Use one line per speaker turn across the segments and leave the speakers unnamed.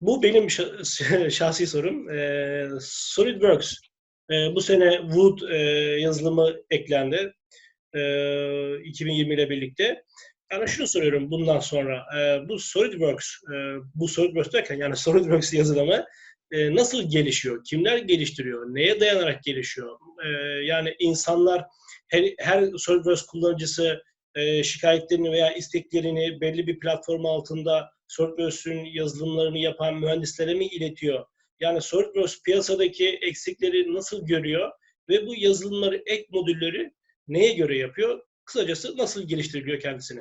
Bu benim şa- şahsi sorum. Ee, SolidWorks e, bu sene Wood e, yazılımı eklendi. E, 2020 ile birlikte. Yani şunu soruyorum bundan sonra. E, bu SolidWorks, e, bu SolidWorks derken yani SolidWorks yazılımı e, nasıl gelişiyor? Kimler geliştiriyor? Neye dayanarak gelişiyor? E, yani insanlar her, her SolidWorks kullanıcısı e, şikayetlerini veya isteklerini belli bir platform altında SolidWorks'ün yazılımlarını yapan mühendislere mi iletiyor? Yani SolidWorks piyasadaki eksikleri nasıl görüyor ve bu yazılımları, ek modülleri neye göre yapıyor? Kısacası nasıl geliştiriliyor kendisini?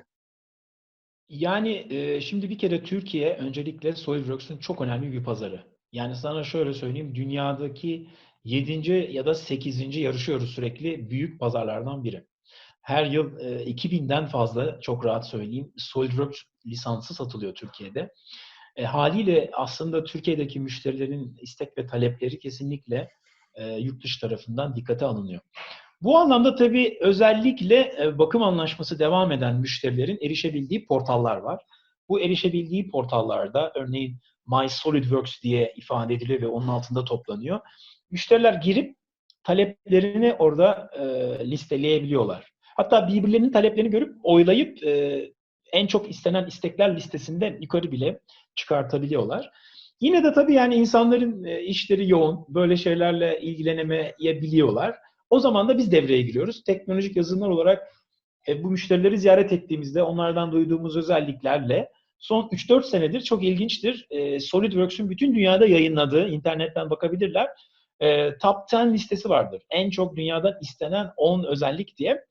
Yani e, şimdi bir kere Türkiye öncelikle SolidWorks'ün çok önemli bir pazarı. Yani sana şöyle söyleyeyim, dünyadaki 7. ya da 8. yarışıyoruz sürekli büyük pazarlardan biri. Her yıl e, 2000'den fazla çok rahat söyleyeyim SolidWorks lisansı satılıyor Türkiye'de. E, haliyle aslında Türkiye'deki müşterilerin istek ve talepleri kesinlikle e, yurt dışı tarafından dikkate alınıyor. Bu anlamda tabii özellikle e, bakım anlaşması devam eden müşterilerin erişebildiği portallar var. Bu erişebildiği portallarda örneğin My SolidWorks diye ifade ediliyor ve onun altında toplanıyor. Müşteriler girip taleplerini orada e, listeleyebiliyorlar. Hatta birbirlerinin taleplerini görüp oylayıp e, en çok istenen istekler listesinde yukarı bile çıkartabiliyorlar. Yine de tabii yani insanların e, işleri yoğun, böyle şeylerle ilgilenemeyebiliyorlar. O zaman da biz devreye giriyoruz. Teknolojik yazılımlar olarak e, bu müşterileri ziyaret ettiğimizde onlardan duyduğumuz özelliklerle son 3-4 senedir çok ilginçtir. E, SolidWorks'ün bütün dünyada yayınladığı, internetten bakabilirler, e, Top 10 listesi vardır. En çok dünyadan istenen 10 özellik diye.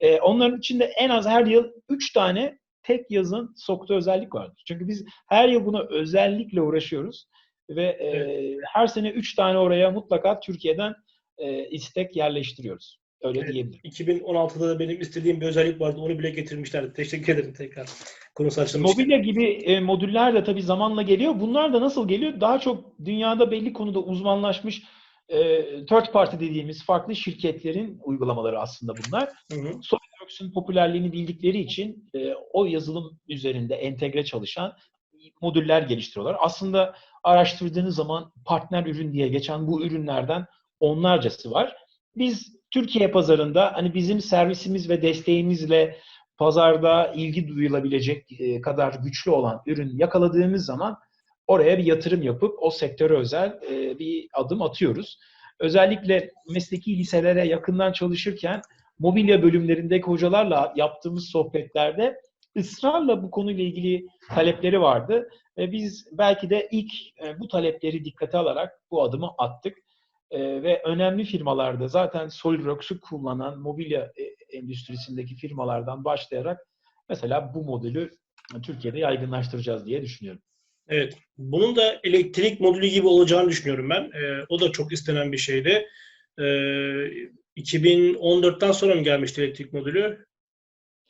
E, onların içinde en az her yıl 3 tane tek yazın soktuğu özellik vardır. Çünkü biz her yıl buna özellikle uğraşıyoruz ve e, evet. her sene 3 tane oraya mutlaka Türkiye'den e, istek yerleştiriyoruz. Öyle evet, diyebilirim.
2016'da da benim istediğim bir özellik vardı. Onu bile getirmişlerdi. Teşekkür ederim tekrar. Konusu açılmış.
Mobilya gibi e, modüller de tabii zamanla geliyor. Bunlar da nasıl geliyor? Daha çok dünyada belli konuda uzmanlaşmış e, third party dediğimiz farklı şirketlerin uygulamaları aslında bunlar. Hı hı. Popülerliğini bildikleri için e, o yazılım üzerinde entegre çalışan modüller geliştiriyorlar. Aslında araştırdığınız zaman partner ürün diye geçen bu ürünlerden onlarcası var. Biz Türkiye pazarında hani bizim servisimiz ve desteğimizle pazarda ilgi duyulabilecek kadar güçlü olan ürün yakaladığımız zaman oraya bir yatırım yapıp o sektöre özel bir adım atıyoruz. Özellikle mesleki liselere yakından çalışırken mobilya bölümlerindeki hocalarla yaptığımız sohbetlerde ısrarla bu konuyla ilgili talepleri vardı. Biz belki de ilk bu talepleri dikkate alarak bu adımı attık. Ve önemli firmalarda zaten SolidWorks'u kullanan mobilya endüstrisindeki firmalardan başlayarak mesela bu modülü Türkiye'de yaygınlaştıracağız diye düşünüyorum.
Evet. Bunun da elektrik modülü gibi olacağını düşünüyorum ben. Ee, o da çok istenen bir şeydi. Ee, 2014'ten sonra mı gelmişti elektrik modülü?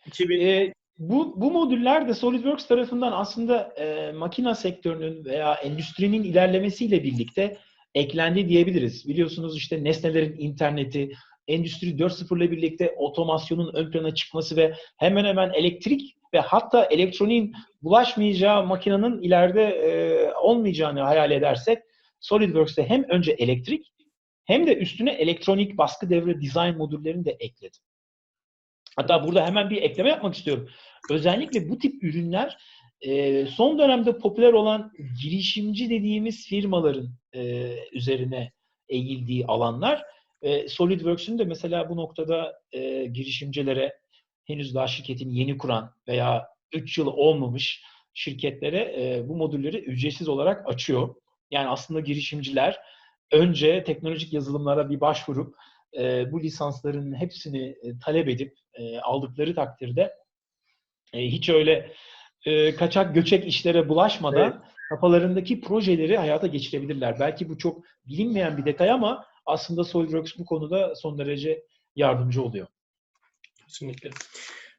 2000... Ee, bu, bu modüller de SolidWorks tarafından aslında e, makina sektörünün veya endüstrinin ilerlemesiyle birlikte eklendi diyebiliriz. Biliyorsunuz işte nesnelerin interneti, Endüstri 4.0 ile birlikte otomasyonun ön plana çıkması ve hemen hemen elektrik ve hatta elektroniğin bulaşmayacağı makinenin ileride e, olmayacağını hayal edersek SolidWorks'te hem önce elektrik hem de üstüne elektronik baskı devre design modüllerini de ekledi. Hatta burada hemen bir ekleme yapmak istiyorum. Özellikle bu tip ürünler e, son dönemde popüler olan girişimci dediğimiz firmaların e, üzerine eğildiği alanlar. E, SolidWorks'ün de mesela bu noktada e, girişimcilere henüz daha şirketini yeni kuran veya 3 yıl olmamış şirketlere e, bu modülleri ücretsiz olarak açıyor. Yani aslında girişimciler önce teknolojik yazılımlara bir başvurup e, bu lisansların hepsini e, talep edip e, aldıkları takdirde e, hiç öyle e, kaçak göçek işlere bulaşmadan evet. kafalarındaki projeleri hayata geçirebilirler. Belki bu çok bilinmeyen bir detay ama aslında SolidWorks bu konuda son derece yardımcı oluyor.
Kesinlikle.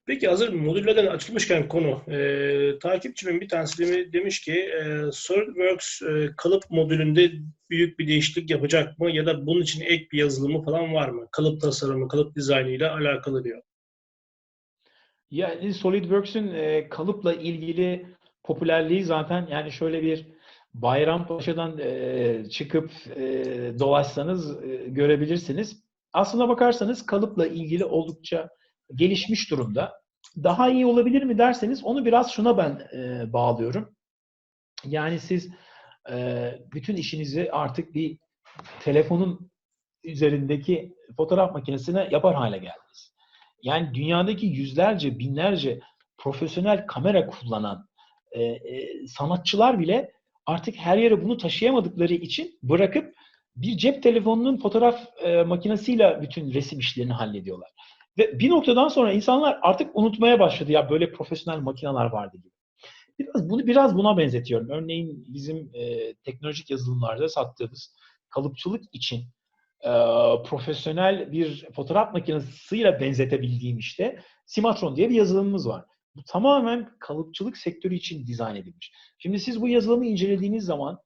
Peki hazır modüllerden açılmışken konu, e, takipçimin bir tanesi demiş ki e, SolidWorks e, kalıp modülünde büyük bir değişiklik yapacak mı ya da bunun için ek bir yazılımı falan var mı? Kalıp tasarımı, kalıp dizaynı ile alakalı diyor.
Yani SolidWorks'ün e, kalıpla ilgili popülerliği zaten yani şöyle bir Bayrampaşa'dan e, çıkıp e, dolaşsanız e, görebilirsiniz. Aslına bakarsanız kalıpla ilgili oldukça gelişmiş durumda. Daha iyi olabilir mi derseniz onu biraz şuna ben e, bağlıyorum. Yani siz bütün işinizi artık bir telefonun üzerindeki fotoğraf makinesine yapar hale geldiniz. Yani dünyadaki yüzlerce, binlerce profesyonel kamera kullanan e, e, sanatçılar bile artık her yere bunu taşıyamadıkları için bırakıp bir cep telefonunun fotoğraf e, makinesiyle bütün resim işlerini hallediyorlar. Ve bir noktadan sonra insanlar artık unutmaya başladı ya böyle profesyonel makineler vardı gibi. Biraz bunu biraz buna benzetiyorum. Örneğin bizim e, teknolojik yazılımlarda sattığımız kalıpçılık için e, profesyonel bir fotoğraf makinesiyle benzetebildiğim işte Simatron diye bir yazılımımız var. Bu tamamen kalıpçılık sektörü için dizayn edilmiş. Şimdi siz bu yazılımı incelediğiniz zaman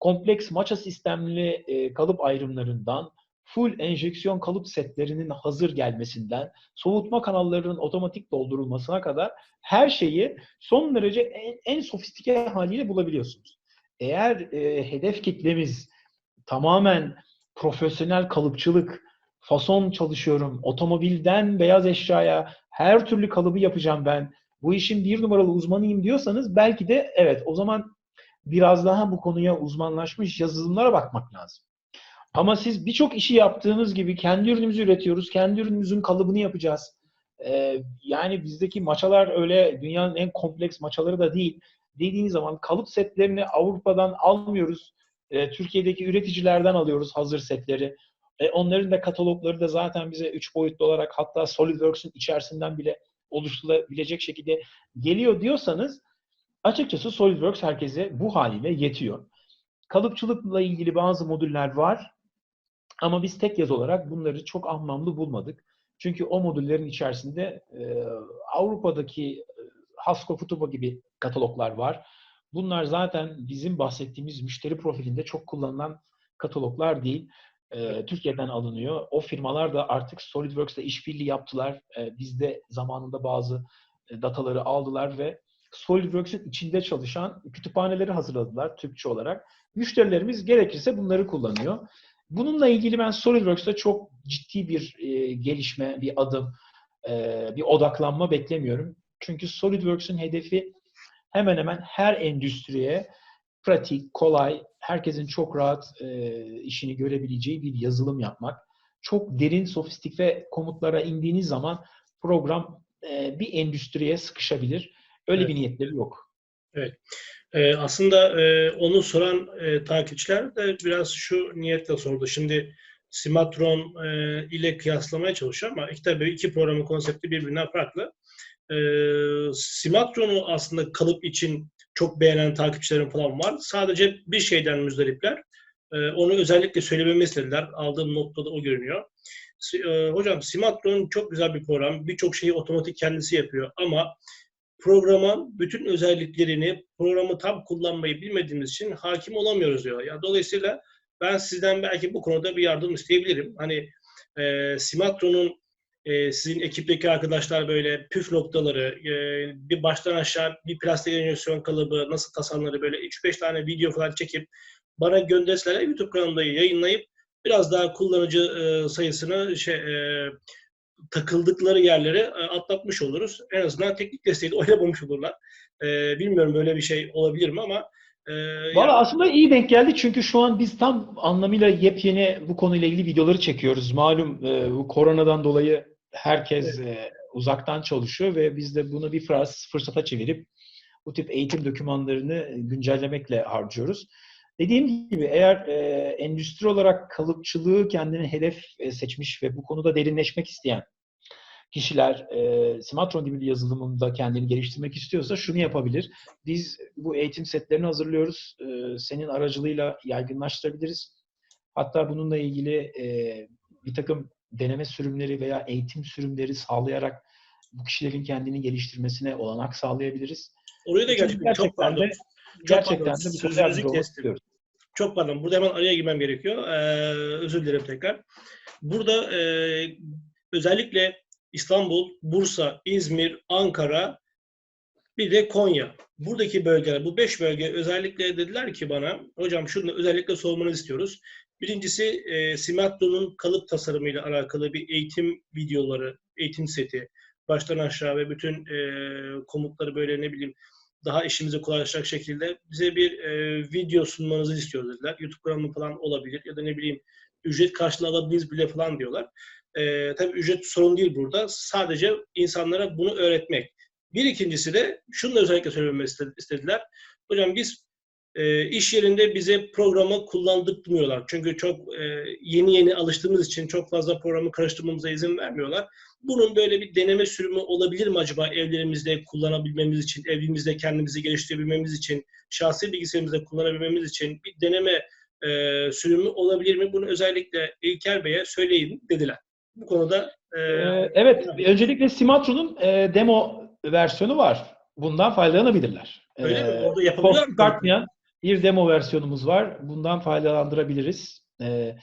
kompleks maça sistemli e, kalıp ayrımlarından full enjeksiyon kalıp setlerinin hazır gelmesinden soğutma kanallarının otomatik doldurulmasına kadar her şeyi son derece en, en sofistike haliyle bulabiliyorsunuz. Eğer e, hedef kitlemiz tamamen profesyonel kalıpçılık, fason çalışıyorum, otomobilden beyaz eşyaya her türlü kalıbı yapacağım ben, bu işin bir numaralı uzmanıyım diyorsanız belki de evet o zaman biraz daha bu konuya uzmanlaşmış yazılımlara bakmak lazım. Ama siz birçok işi yaptığınız gibi kendi ürünümüzü üretiyoruz, kendi ürünümüzün kalıbını yapacağız. Ee, yani bizdeki maçalar öyle dünyanın en kompleks maçaları da değil. Dediğiniz zaman kalıp setlerini Avrupa'dan almıyoruz. Ee, Türkiye'deki üreticilerden alıyoruz hazır setleri. Ee, onların da katalogları da zaten bize 3 boyutlu olarak hatta SolidWorks'ün içerisinden bile oluşturulabilecek şekilde geliyor diyorsanız açıkçası SolidWorks herkese bu haliyle yetiyor. Kalıpçılıkla ilgili bazı modüller var ama biz tek yaz olarak bunları çok anlamlı bulmadık. Çünkü o modüllerin içerisinde e, Avrupa'daki e, Hasko Futubo gibi kataloglar var. Bunlar zaten bizim bahsettiğimiz müşteri profilinde çok kullanılan kataloglar değil. E, Türkiye'den alınıyor. O firmalar da artık SolidWorks'la işbirliği yaptılar. E, biz de zamanında bazı e, dataları aldılar ve SolidWorks'ın içinde çalışan kütüphaneleri hazırladılar Türkçe olarak. Müşterilerimiz gerekirse bunları kullanıyor. Bununla ilgili ben SolidWorks'ta çok ciddi bir e, gelişme, bir adım, e, bir odaklanma beklemiyorum. Çünkü SolidWorks'ın hedefi hemen hemen her endüstriye pratik, kolay, herkesin çok rahat e, işini görebileceği bir yazılım yapmak. Çok derin, sofistik ve komutlara indiğiniz zaman program e, bir endüstriye sıkışabilir. Öyle
evet.
bir niyetleri yok.
Evet. Ee, aslında e, onu soran e, takipçiler de biraz şu niyetle sordu. Şimdi Simatron e, ile kıyaslamaya çalışıyor ama iki tabii iki programın konsepti birbirinden farklı. E, Simatron'u aslında kalıp için çok beğenen takipçilerim falan var. Sadece bir şeyden müzdaripler. E, onu özellikle söylememi istediler. Aldığım notta da o görünüyor. E, hocam Simatron çok güzel bir program. Birçok şeyi otomatik kendisi yapıyor ama programın bütün özelliklerini programı tam kullanmayı bilmediğimiz için hakim olamıyoruz diyor. Ya dolayısıyla ben sizden belki bu konuda bir yardım isteyebilirim. Hani e, Simatron'un e, sizin ekipteki arkadaşlar böyle püf noktaları, e, bir baştan aşağı bir plastik enjeksiyon kalıbı nasıl tasarlanır böyle 3-5 tane video falan çekip bana gönderseler YouTube kanalında yayınlayıp biraz daha kullanıcı e, sayısını şey e, takıldıkları yerleri e, atlatmış oluruz. En azından teknik desteği de oynamamış olurlar. E, bilmiyorum böyle bir şey olabilir mi ama
e, Valla yani... aslında iyi denk geldi çünkü şu an biz tam anlamıyla yepyeni bu konuyla ilgili videoları çekiyoruz. Malum e, bu koronadan dolayı herkes e, uzaktan çalışıyor ve biz de bunu bir fırsata çevirip bu tip eğitim dokümanlarını güncellemekle harcıyoruz. Dediğim gibi eğer e, endüstri olarak kalıpçılığı kendine hedef e, seçmiş ve bu konuda derinleşmek isteyen kişiler e, Simatron gibi bir yazılımında kendini geliştirmek istiyorsa şunu yapabilir. Biz bu eğitim setlerini hazırlıyoruz. E, senin aracılığıyla yaygınlaştırabiliriz. Hatta bununla ilgili e, bir takım deneme sürümleri veya eğitim sürümleri sağlayarak bu kişilerin kendini geliştirmesine olanak sağlayabiliriz.
Oraya da gerçekten, çok pardon.
De, gerçekten de bu konuda yardımcı olmak istiyoruz.
Çok pardon. Burada hemen araya girmem gerekiyor. Ee, özür dilerim tekrar. Burada e, özellikle İstanbul, Bursa, İzmir, Ankara Bir de Konya. Buradaki bölgeler, bu beş bölge özellikle dediler ki bana, hocam şunu özellikle sormanızı istiyoruz. Birincisi e, Simetro'nun kalıp tasarımıyla alakalı bir eğitim videoları, eğitim seti. Baştan aşağı ve bütün e, komutları böyle ne bileyim daha işimize kolaylaşacak şekilde bize bir e, video sunmanızı istiyoruz dediler. YouTube kanalı falan olabilir ya da ne bileyim ücret karşılığı alabiliriz bile falan diyorlar. E, tabii ücret sorun değil burada. Sadece insanlara bunu öğretmek. Bir ikincisi de şunu da özellikle söylememi istediler. Hocam biz e, iş yerinde bize programı kullandırmıyorlar. Çünkü çok e, yeni yeni alıştığımız için çok fazla programı karıştırmamıza izin vermiyorlar. Bunun böyle bir deneme sürümü olabilir mi acaba evlerimizde kullanabilmemiz için, evimizde kendimizi geliştirebilmemiz için, şahsi bilgisayarımızda kullanabilmemiz için bir deneme e, sürümü olabilir mi? Bunu özellikle İlker Bey'e söyleyin dediler. Bu konuda e,
Ee, evet, öncelikle Simatro'nun e, demo versiyonu var. Bundan faydalanabilirler.
öyle
Ee,
mi? Orada yapabiliyor
Post
mu?
Bir demo versiyonumuz var. Bundan faydalandırabiliriz. Ee,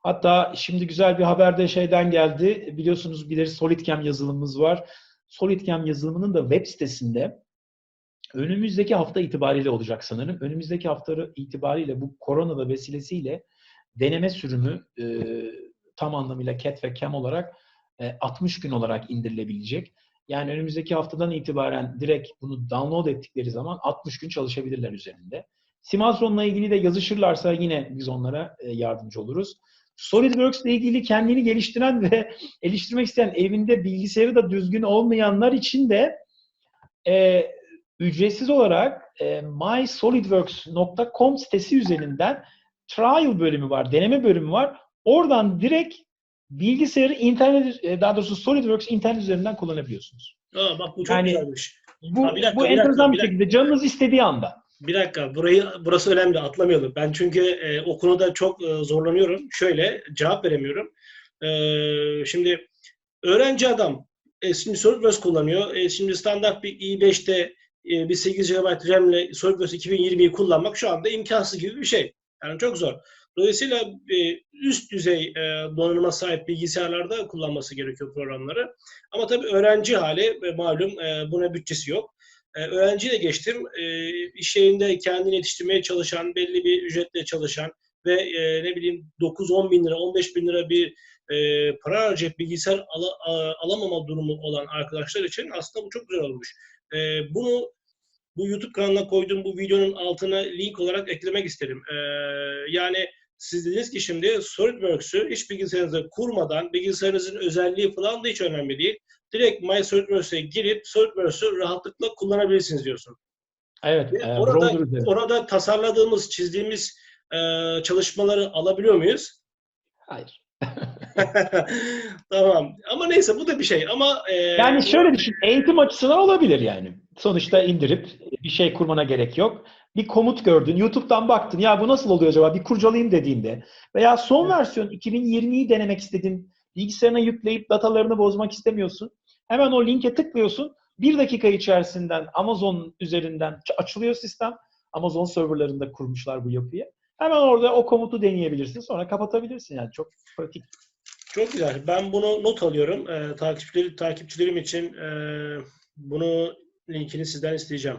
hatta şimdi güzel bir haber de şeyden geldi. Biliyorsunuz biliriz SolidCam yazılımımız var. SolidCam yazılımının da web sitesinde önümüzdeki hafta itibariyle olacak sanırım. Önümüzdeki hafta itibariyle bu korona da vesilesiyle deneme sürümü e, tam anlamıyla CAT ve CAM olarak e, 60 gün olarak indirilebilecek. Yani önümüzdeki haftadan itibaren direkt bunu download ettikleri zaman 60 gün çalışabilirler üzerinde. Simastron'la ilgili de yazışırlarsa yine biz onlara e, yardımcı oluruz. SolidWorks ile ilgili kendini geliştiren ve geliştirmek isteyen evinde bilgisayarı da düzgün olmayanlar için de e, ücretsiz olarak e, mysolidworks.com sitesi üzerinden trial bölümü var, deneme bölümü var. Oradan direkt bilgisayarı internet, e, daha doğrusu SolidWorks internet üzerinden kullanabiliyorsunuz.
Aa, bak bu çok
Yani-
güzelmiş.
Bu,
Ha, bir dakika,
bu
bir
enteresan bir şekilde canınız istediği anda.
Bir dakika, burayı burası önemli, atlamayalım. Ben çünkü e, o konuda çok e, zorlanıyorum. Şöyle, cevap veremiyorum. E, şimdi öğrenci adam, e, şimdi SolidWorks kullanıyor. E, şimdi standart bir i5'te e, bir 8 GB RAM'le SolidWorks 2020'yi kullanmak şu anda imkansız gibi bir şey. Yani çok zor. Dolayısıyla e, üst düzey e, donanıma sahip bilgisayarlarda kullanması gerekiyor programları. Ama tabii öğrenci hali e, malum e, buna bütçesi yok. E, öğrenciyle geçtim. E, iş yerinde kendini yetiştirmeye çalışan, belli bir ücretle çalışan ve e, ne bileyim 9-10 bin lira, 15 bin lira bir e, para harcayıp bilgisayar ala- a- alamama durumu olan arkadaşlar için aslında bu çok güzel olmuş. E, bunu bu YouTube kanalına koyduğum bu videonun altına link olarak eklemek isterim. E, yani siz dediniz ki şimdi SolidWorks'ü hiç bilgisayarınıza kurmadan, bilgisayarınızın özelliği falan da hiç önemli değil direkt My SolidWorks'e girip SolidWorks'ü rahatlıkla kullanabilirsiniz diyorsun.
Evet,
Ve
e,
orada, orada tasarladığımız, çizdiğimiz e, çalışmaları alabiliyor muyuz?
Hayır.
tamam. Ama neyse bu da bir şey. Ama e,
Yani şöyle düşün, eğitim açısından olabilir yani. Sonuçta indirip bir şey kurmana gerek yok. Bir komut gördün, YouTube'dan baktın, ya bu nasıl oluyor acaba bir kurcalayayım dediğinde veya son
Evet.
versiyon 2020'yi denemek istedin, bilgisayarına yükleyip datalarını bozmak istemiyorsun. Hemen o linke tıklıyorsun. Bir dakika içerisinden Amazon üzerinden açılıyor sistem. Amazon serverlarında kurmuşlar bu yapıyı. Hemen orada o komutu deneyebilirsin. Sonra kapatabilirsin yani çok pratik.
çok güzel. Ben bunu not alıyorum. E, takipçileri, takipçilerim için e, bunu linkini sizden isteyeceğim.